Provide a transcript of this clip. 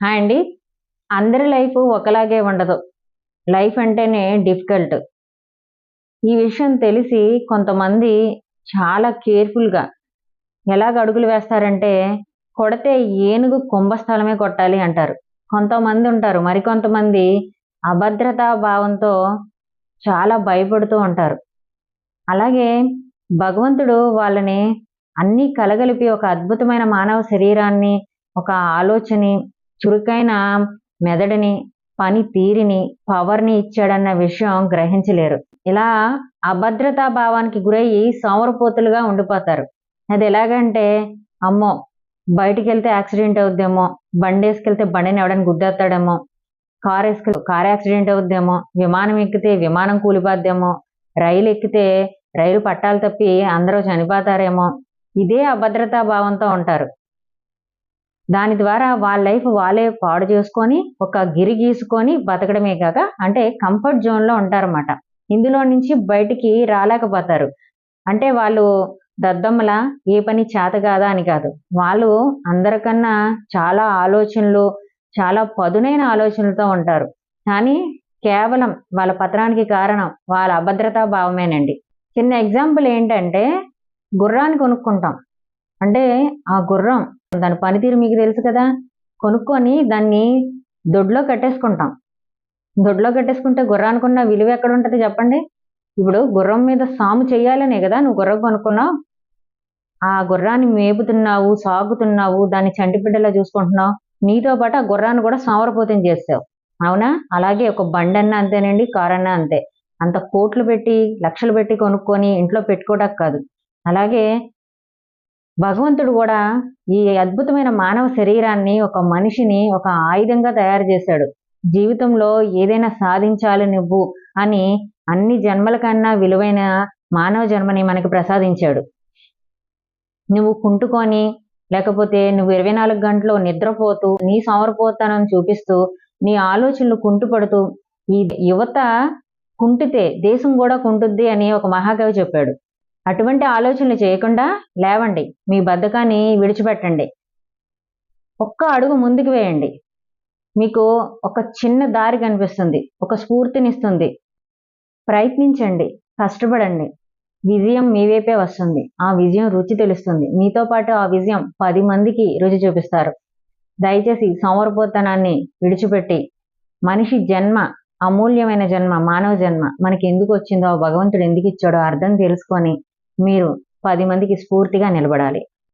Hi అండి. అందరి life ఒకలాగే ఉండదు. లైఫ్ అంటేనే డిఫికల్ట్. ఈ విషయం తెలిసి కొంతమంది చాలా కేర్ఫుల్గా ఎలాగ అడుగులు వేస్తారంటే కొడితే ఏనుగు కుంభస్థలమే కొట్టాలి అంటారు. కొంతమంది ఉంటారు. మరికొంతమంది అభద్రతా భావంతో చాలా భయపడుతూ ఉంటారు. అలాగే భగవంతుడు వాళ్ళని అన్నీ కలగలిపి ఒక అద్భుతమైన మానవ శరీరాన్ని ఒక ఆలోచని చురుకైన మెదడుని పని తీరిని పవర్ని ఇచ్చాడన్న విషయం గ్రహించలేరు. ఇలా అభద్రతా భావానికి గురయ్యి సోమరపోతులుగా ఉండిపోతారు. అది ఎలాగంటే అమ్మో బయటికి వెళ్తే యాక్సిడెంట్ అవుద్దేమో బండి వేసుకెళ్తే బండిని ఎవడని గుద్దేస్తాడేమో కార్ వేసుకెళ్తే కార్ యాక్సిడెంట్ అవుద్దేమో విమానం ఎక్కితే విమానం కూలిపోద్దేమో రైలు ఎక్కితే రైలు పట్టాలు తప్పి అందరూ చనిపోతారేమో ఇదే అభద్రతా భావంతో ఉంటారు. దాని ద్వారా వాళ్ళ లైఫ్ వాళ్ళే పాడు చేసుకొని ఒక గిరి గీసుకొని బతకడమే కాక అంటే కంఫర్ట్ జోన్లో ఉంటారన్నమాట. ఇందులో నుంచి బయటికి రాలేకపోతారు. అంటే వాళ్ళు దద్దమ్మల ఏ పని చేత కాదా అని కాదు. వాళ్ళు అందరికన్నా చాలా ఆలోచనలు చాలా పదునైన ఆలోచనలతో ఉంటారు. కానీ కేవలం వాళ్ళ పత్రానికి కారణం వాళ్ళ అభద్రతా భావమేనండి. చిన్న ఎగ్జాంపుల్ ఏంటంటే గుర్రాన్ని కొనుక్కుంటాం. అంటే ఆ గుర్రం దాని పనితీరు మీకు తెలుసు కదా? కొనుక్కొని దాన్ని దొడ్లో కట్టేసుకుంటాం. దొడ్లో కట్టేసుకుంటే గుర్రానికి ఉన్న విలువ ఎక్కడ ఉంటుంది చెప్పండి? ఇప్పుడు గుర్రం మీద సాము చేయాలనే కదా నువ్వు గుర్రం కొనుక్కున్నావు? ఆ గుర్రాన్ని మేపుతున్నావు సాగుతున్నావు దాన్ని చంటిబిడ్డలా చూసుకుంటున్నావు. నీతో పాటు ఆ గుర్రాన్ని కూడా సోమరపోతం చేస్తావు. అవునా? అలాగే ఒక బండి అన్నా అంతేనండి కార్ అన్నా అంతే. అంత కోట్లు పెట్టి లక్షలు పెట్టి కొనుక్కొని ఇంట్లో పెట్టుకోవడానికి కాదు. అలాగే భగవంతుడు కూడా ఈ అద్భుతమైన మానవ శరీరాన్ని ఒక మనిషిని ఒక ఆయుధంగా తయారు చేశాడు. జీవితంలో ఏదైనా సాధించాలి నువ్వు అని అన్ని జన్మల కన్నా విలువైన మానవ జన్మని మనకి ప్రసాదించాడు. నువ్వు కుంటుకొని లేకపోతే నువ్వు ఇరవై నాలుగు గంటలు నిద్రపోతూ నీ సోమరపోతానని చూపిస్తూ నీ ఆలోచనలు కుంటుపడుతూ ఈ యువత కుంటితే దేశం కూడా కుంటుద్ది అని ఒక మహాకవి చెప్పాడు. అటువంటి ఆలోచనలు చేయకుండా లేవండి. మీ బద్ధకాన్ని విడిచిపెట్టండి. ఒక్క అడుగు ముందుకు వేయండి. మీకు ఒక చిన్న దారి కనిపిస్తుంది. ఒక స్ఫూర్తినిస్తుంది. ప్రయత్నించండి. కష్టపడండి. విజయం మీ వైపే వస్తుంది. ఆ విజయం రుచి తెలుస్తుంది. మీతో పాటు ఆ విజయం పది మందికి రుచి చూపిస్తారు. దయచేసి సోమరపోతనాన్ని విడిచిపెట్టి మనిషి జన్మ అమూల్యమైన జన్మ మానవ జన్మ మనకి ఎందుకు వచ్చిందో భగవంతుడు ఎందుకు ఇచ్చాడో అర్థం తెలుసుకొని మీరు పది మందికి స్ఫూర్తిగా నిలబడాలి.